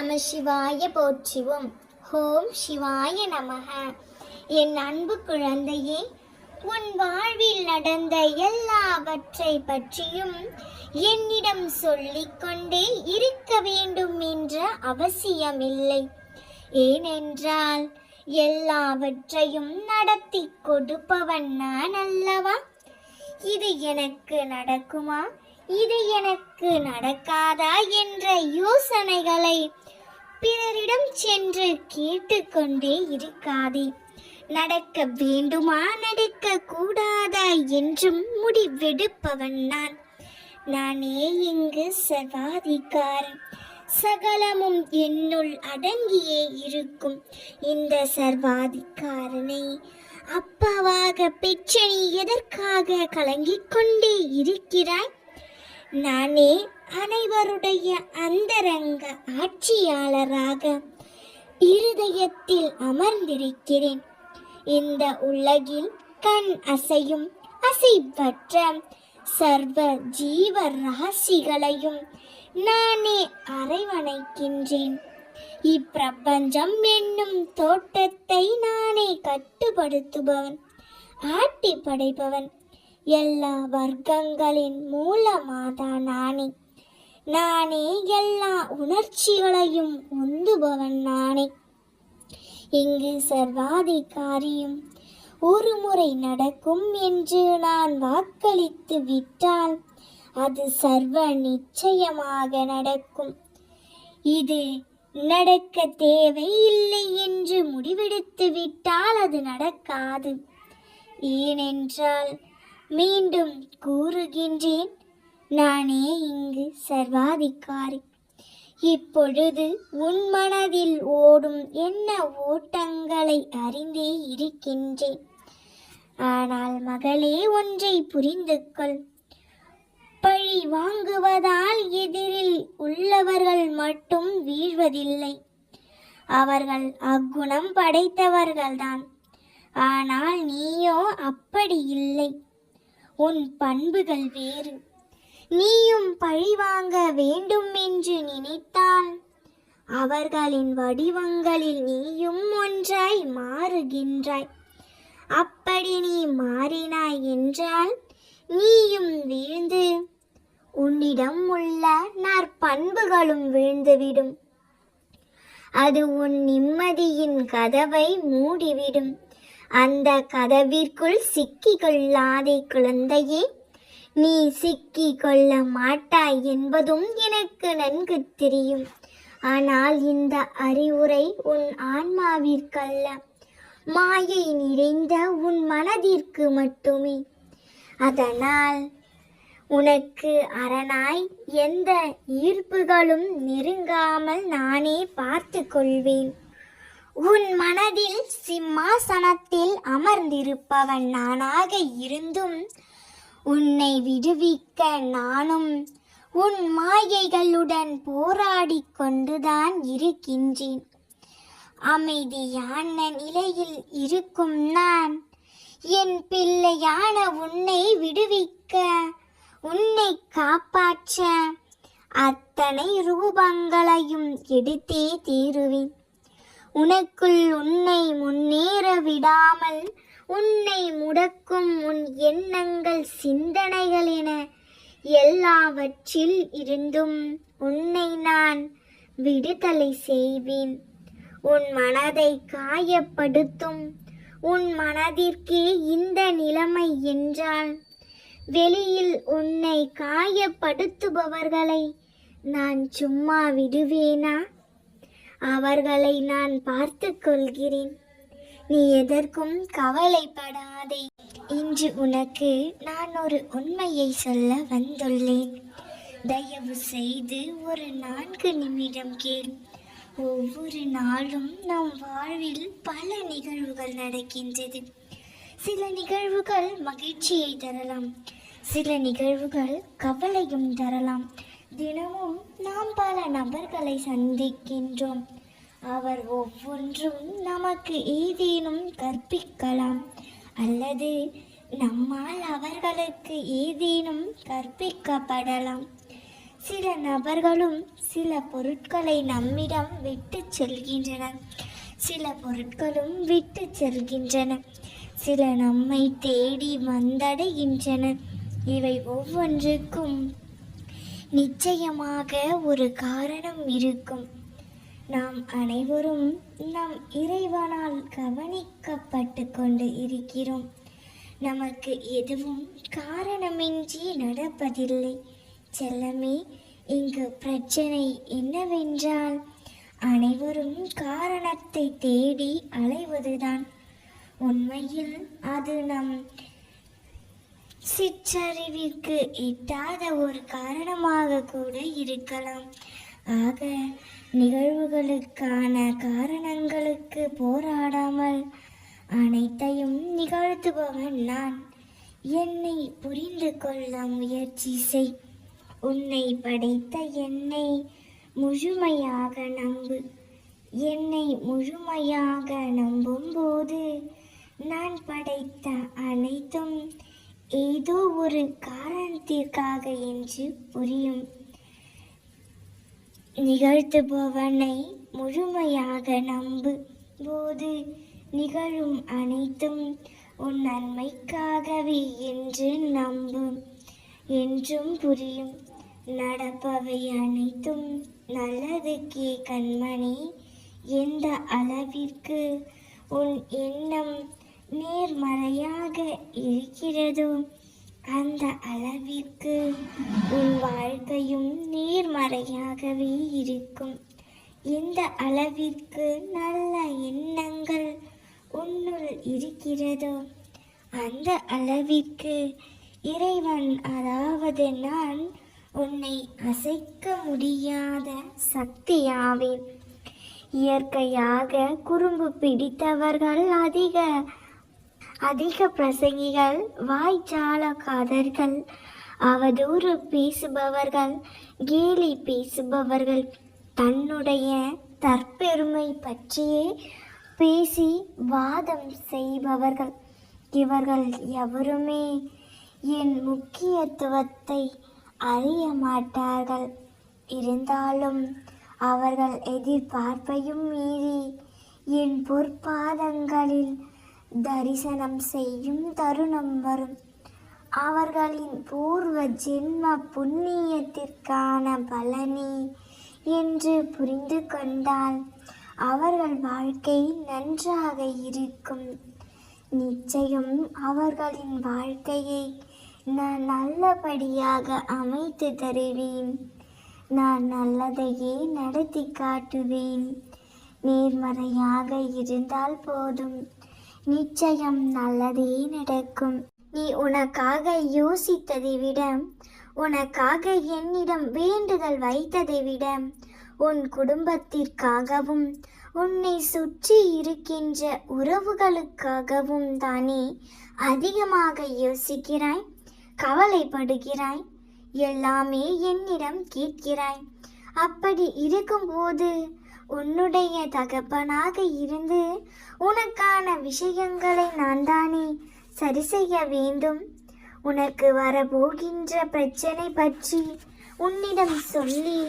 நம சிவாய போற்றுவோம். ஓம் சிவாய நமக. என் அன்பு குழந்தையே உன் வாழ்வில் நடந்த எல்லாவற்றை பற்றியும் என்னிடம் சொல்லிக்கொண்டே இருக்க வேண்டும் என்ற அவசியமில்லை. ஏனென்றால் எல்லாவற்றையும் நடத்தி கொடுப்பவன் நான் அல்லவா? இது எனக்கு நடக்குமா? இது எனக்கு நடக்காதா என்ற யோசனைகளை பிறரிடம் சென்று கேட்டுக்கொண்டே இருக்காதே. நடக்க வேண்டுமா? நடக்க கூடாதா? என்றும் முடிவெடுப்பவன் நான். நானே இங்கு சர்வாதிகாரம் சகலமும் என்னுள் அடங்கியே இருக்கும் இந்த சர்வாதிகாரனை. அப்பாவாக பெற்றனி எதற்காக கலங்கிக் கொண்டே இருக்கிறாய்? நானே அனைவருடைய அந்தரங்க ஆட்சியாளராக இருதயத்தில் அமர்ந்திருக்கிறேன். இந்த உலகில் கண் அசையும் அசைப்பற்ற சர்வ ஜீவ ராசிகளையும் நானே அரைவணைக்கின்றேன். இப்பிரபஞ்சம் என்னும் தோட்டத்தை நானே கட்டுப்படுத்துபவன் ஆட்டி படைப்பவன் எல்லா வர்க்கங்களின் மூலமாதான் நானே. நானே எல்லா உணர்ச்சிகளையும் உந்துபவன் நானே. இங்கு சர்வாதிகாரியும் ஒரு முறை நடக்கும் என்று நான் வாக்களித்து விட்டால் அது சர்வ நிச்சயமாக நடக்கும். இது நடக்க தேவையில்லை என்று முடிவெடுத்து விட்டால் அது நடக்காது. ஏனென்றால் மீண்டும் கூறுகின்றேன். நானே இங்கு சர்வாதிகாரி. இப்பொழுது உன் மனதில் ஓடும் என்ன ஓட்டங்களை அறிந்தே இருக்கின்றேன். ஆனால் மகளே ஒன்றை புரிந்து கொள். பழி வாங்குவதால் எதிரில் உள்ளவர்கள் மட்டும் வீழ்வதில்லை. அவர்கள் அக்குணம் படைத்தவர்கள்தான். ஆனால் நீயோ அப்படி இல்லை. உன் பண்புகள் வேறு. நீயும் பழிவாங்க வேண்டும் என்று நினைத்தால் அவர்களின் வடிவங்களில் நீயும் ஒன்றாய் மாறுகின்றாய். அப்படி நீ மாறினாய் என்றால் நீயும் வீழ்ந்து உன்னிடம் உள்ள நற்பண்புகளும் வீழ்ந்துவிடும். அது உன் நிம்மதியின் கதவை மூடிவிடும். அந்த கதவிற்குள் சிக்கி கொள்ளாதே குழந்தையே. நீ சிக்கிக் கொள்ள மாட்டாய் என்பதும் எனக்கு நன்கு தெரியும். ஆனால் இந்த அறிவுரை உன் ஆன்மாவிற்கல்ல. மாயை நிறைந்த உன் மனதிற்கு மட்டுமே. அதனால் உனக்கு அரணாய் எந்த ஈர்ப்புகளும் நெருங்காமல் நானே பார்த்து கொள்வேன் உன் மனதில் சிம்மாசனத்தில் அமர்ந்திருப்பவன் நானாக இருந்தும் உன்னை விடுவிக்க நானும் உன் மாயைகளுடன் போராடி கொண்டுதான் இருக்கின்றேன். அமைதியான நிலையில் இருக்கும் நான் என் பிள்ளையான உன்னை விடுவிக்க உன்னை காப்பாற்ற அத்தனை ரூபங்களையும் எடுத்தே தீருவேன். உனக்குள் உன்னை முன்னேற விடாமல் உன்னை முடக்கும் உன் எண்ணங்கள் சிந்தனைகள் என எல்லாவற்றில் இருந்தும் உன்னை நான் விடுதலை செய்வேன். உன் மனதை காயப்படுத்தும். உன் மனதிற்கே இந்த நிலைமை என்றால் வெளியில் உன்னை காயப்படுத்துபவர்களை நான் சும்மா விடுவேனா? அவர்களை நான் பார்த்து கொள்கிறேன் நீ எதற்கும் கவலைப்படாதே. இன்று உனக்கு நான் ஒரு உண்மையை சொல்ல வந்துள்ளேன். தயவு செய்து ஒரு நான்கு நிமிடம் கேள். ஒவ்வொரு நாளும் நம் வாழ்வில் பல நிகழ்வுகள் நடக்கின்றது. சில நிகழ்வுகள் மகிழ்ச்சியை தரலாம். சில நிகழ்வுகள் கவலையும் தரலாம். தினமும் நாம் பல நபர்களை சந்திக்கின்றோம். அவர் ஒவ்வொன்றும் நமக்கு ஏதேனும் கற்பிக்கலாம் அல்லது நம்மால் அவர்களுக்கு ஏதேனும் கற்பிக்கப்படலாம். சில நபர்களும் சில பொருட்களை நம்மிடம் விட்டு செல்கின்றன சில பொருட்களும் விட்டு செல்கின்றன. சில நம்மை தேடி வந்தடைகின்றன. இவை ஒவ்வொன்றுக்கும் நிச்சயமாக ஒரு காரணம் இருக்கும். நாம் அனைவரும் நம் இறைவனால் கவனிக்கப்பட்டு கொண்டு இருக்கிறோம். நமக்கு எதுவும் காரணமின்றி நடப்பதில்லை. செல்லமே இங்கு பிரச்சனை என்னவென்றால் அனைவரும் காரணத்தை தேடி அலைவதுதான். உண்மையில் அது நம் சிற்றறிவிற்கு எட்டாத ஒரு காரணமாக கூட இருக்கலாம். ஆக நிகழ்வுகளுக்கான காரணங்களுக்கு போராடாமல் அனைத்தையும் நிகழ்த்துபவன் நான். என்னை புரிந்து கொள்ள முயற்சி செய். உன்னை படைத்த என்னை முழுமையாக நம்பு. என்னை முழுமையாக நம்பும்போது நான் படைத்த ஒரு காரணத்திற்காக என்று புரியும். நிகழ்த்துபவனை முழுமையாக நம்பு போது நிகழும் அனைத்தும் உன் நன்மைக்காகவே என்று நம்பும் என்றும் புரியும். நடப்பவை அனைத்தும் நல்லதுக்கே கண்மணி. எந்த அளவிற்கு உன் எண்ணம் நேர்மறையாக இருக்கிறதோ அந்த அளவிற்கு உன் வாழ்க்கையும் நேர்மறையாகவே இருக்கும். எந்த அளவிற்கு நல்ல எண்ணங்கள் உன்னுள் இருக்கிறதோ அந்த அளவிற்கு இறைவன் அதாவது நான் உன்னை அசைக்க முடியாத சக்தியாவேன். இயற்கையாக குறும்பு பிடித்தவர்கள் அதிக அதிக பிரசங்கிகள் வாய்ச்சாலக்காரர்கள் அவதூறு பேசுபவர்கள் கேலி பேசுபவர்கள் தன்னுடைய தற்பெருமை பற்றியே பேசி வாதம் செய்பவர்கள். இவர்கள் எவருமே என் முக்கியத்துவத்தை அறிய மாட்டார்கள். இருந்தாலும் அவர்கள் எதிர்பார்ப்பையும் மீறி என் பொற்பாதங்களில் தரிசனம் செய்யும் தருணம் வரும். அவர்களின் பூர்வ ஜென்ம புண்ணியத்திற்கான பலனே என்று புரிந்து கொண்டால் அவர்கள் வாழ்க்கை நன்றாக இருக்கும். நிச்சயம் அவர்களின் வாழ்க்கையை நான் நல்லபடியாக அமைத்து தருவேன். நான் நல்லதையே நடத்தி காட்டுவேன். நேர்மறையாக இருந்தால் போதும். நிச்சயம் நல்லதே நடக்கும். நீ உனக்காக யோசித்ததை விட உனக்காக என்னிடம் வேண்டுதல் வைத்ததை விட உன் குடும்பத்திற்காகவும் உன்னை சுற்றி இருக்கின்ற உறவுகளுக்காகவும் தானே அதிகமாக யோசிக்கிறாய் கவலைப்படுகிறாய் எல்லாமே என்னிடம் கேட்கிறாய். அப்படி இருக்கும்போது உன்னுடைய தகப்பனாக இருந்து உனக்கான விஷயங்களை நான் தானே சரி செய்ய வேண்டும். உனக்கு வரப்போகின்ற பிரச்சனை பற்றி உன்னிடம் சொல்லி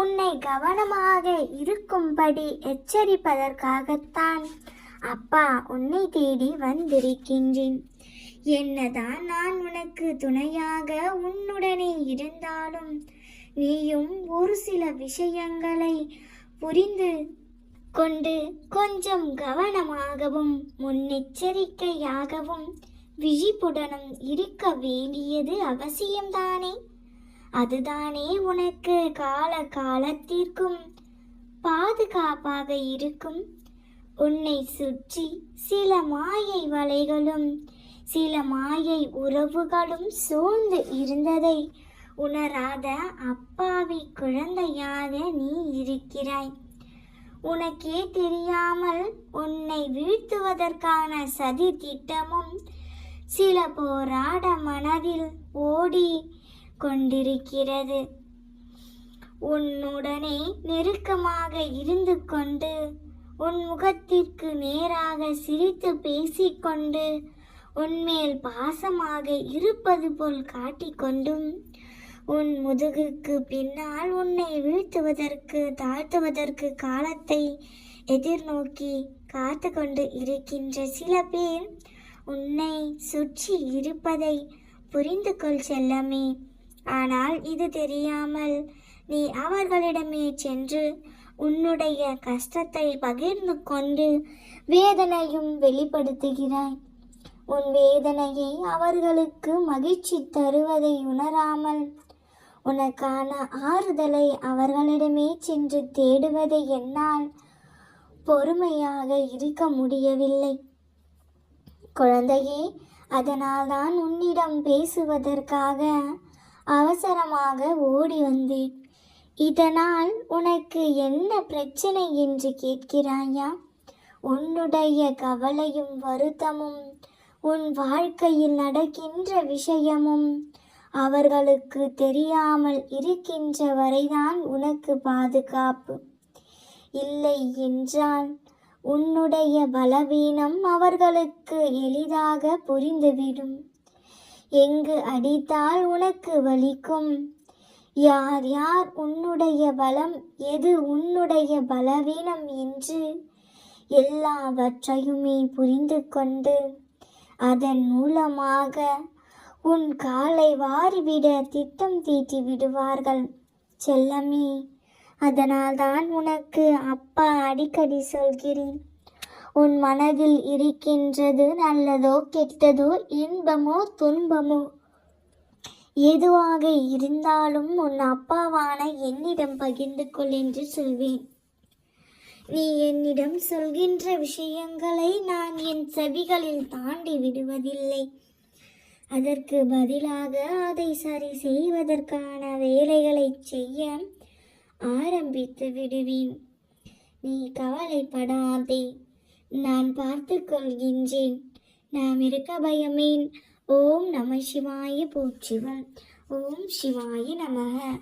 உன்னை கவனமாக இருக்கும்படி எச்சரிப்பதற்காகத்தான் அப்பா உன்னை தேடி வந்திருக்கின்றேன். என்னதான் நான் உனக்கு துணையாக உன்னுடனே இருந்தாலும் நீயும் ஒரு சில விஷயங்களை புரிந்து கொண்டு கொஞ்சம் கவனமாகவும் முன்னெச்சரிக்கையாகவும் விழிப்புடனும் இருக்க வேண்டியது அவசியம்தானே? அதுதானே உனக்கு கால காலத்திற்கும் பாதுகாப்பாக இருக்கும். உன்னை சுற்றி சில மாயை வலைகளும் சில மாயை உறவுகளும் சூழ்ந்து இருந்ததை உணராத அப்பாவி குழந்தையாக நீ இருக்கிறாய். உனக்கே தெரியாமல் உன்னை வீழ்த்துவதற்கான சதி திட்டமும் சில போராட மனதில் ஓடி கொண்டிருக்கிறது. உன்னுடனே நெருக்கமாக இருந்து கொண்டு உன் முகத்திற்கு நேராக சிரித்து பேசிக்கொண்டு உன்மேல் பாசமாக இருப்பது போல் காட்டிக்கொண்டும் உன் முதுகுக்கு பின்னால் உன்னை வீழ்த்துவதற்கு தாழ்த்துவதற்கு காலத்தை எதிர்நோக்கி காத்து கொண்டு இருக்கின்ற சில பேர் உன்னை சுற்றி இருப்பதை புரிந்து கொள் செல்லமே. ஆனால் இது தெரியாமல் நீ அவர்களிடமே சென்று உன்னுடைய கஷ்டத்தை பகிர்ந்து கொண்டு வேதனையும் வெளிப்படுத்துகிறாய். உன் வேதனையை அவர்களுக்கு மகிழ்ச்சி தருவதை உணராமல் உனக்கான ஆறுதலை அவர்களிடமே சென்று தேடுவதை என்னால் பொறுமையாக இருக்க முடியவில்லை. குழந்தையே அதனால்தான் உன்னிடம் பேசுவதற்காக அவசரமாக ஓடி வந்தேன். இதனால் உனக்கு என்ன பிரச்சனை என்று கேட்கிறாயா? உன்னுடைய கவலையும் வருத்தமும் உன் வாழ்க்கையில் நடக்கின்ற விஷயமும் அவர்களுக்கு தெரியாமல் இருக்கின்ற வரைதான் உனக்கு பாதுகாப்பு. இல்லை என்றால் உன்னுடைய பலவீனம் அவர்களுக்கு எளிதாக புரிந்துவிடும். எங்கு அடித்தால் உனக்கு வலிக்கும்? யார் யார் உன்னுடைய பலம் எது உன்னுடைய பலவீனம் என்று எல்லாவற்றையுமே புரிந்து கொண்டு அதன் மூலமாக உன் காலை வாரிவிட திட்டம் தீட்டி விடுவார்கள். செல்லமே அதனால்தான் உனக்கு அப்பா அடிக்கடி சொல்கிறேன். உன் மனதில் இருக்கின்றது நல்லதோ கெட்டதோ இன்பமோ துன்பமோ? எதுவாக இருந்தாலும் உன் அப்பாவான என்னிடம் பகிர்ந்து கொள் என்று சொல்வேன். நீ என்னிடம் சொல்கின்ற விஷயங்களை நான் என் செவிகளில் தாண்டி விடுவதில்லை. அதற்கு பதிலாக அதை சரி செய்வதற்கான வேலைகளை செய்ய ஆரம்பித்து விடுவேன். நீ கவலைப்படாதே நான் பார்த்து கொள்கின்றேன். நாம் இருக்க பயமேன். ஓம் நம சிவாய போற்றிவன் ஓம் சிவாய நமக.